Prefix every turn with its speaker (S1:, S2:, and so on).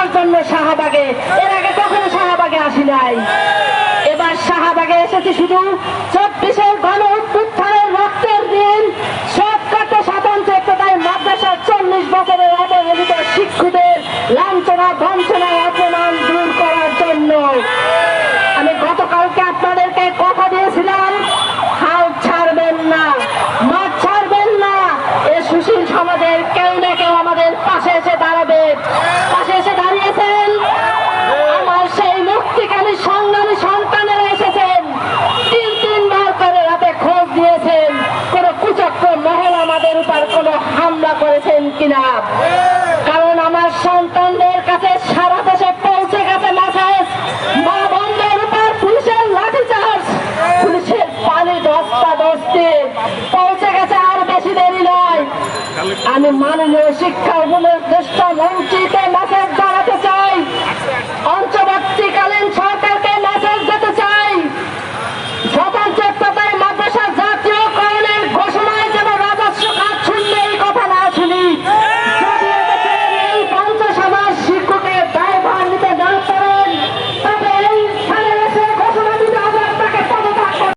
S1: করার জন্য শাহবাগে। এর আগে কখনো শাহবাগে আসি নাই। এবার শাহবাগে এসেছি শুধু চব্বিশের গণ উত্থানের রক্তের দিন। সবকত স্বাতন্ত্র একতায় মাদ্রাসার চল্লিশ বছরের অবহেলিত শিক্ষকদের লাঞ্ছনা বঞ্চনা অপমান দূর করার জন্য। আমি গতকালকে আপনাদেরকে কথা দিয়েছিলাম, হাল ছাড়বেন না, মাঠ ছাড়বেন না। এ সুশীল সমাজের কেউ না কেউ আমাদের পাশে এসে করেছেন কিনা? কারণ আমার সন্তানদের কাছে সারা দেশে পৌঁছে গেছে মা উপর পুলিশের পুলিশের পানি পৌঁছে গেছে আর বেশি দেরি নয়। আমি মাননীয় শিক্ষা উপদেষ্টা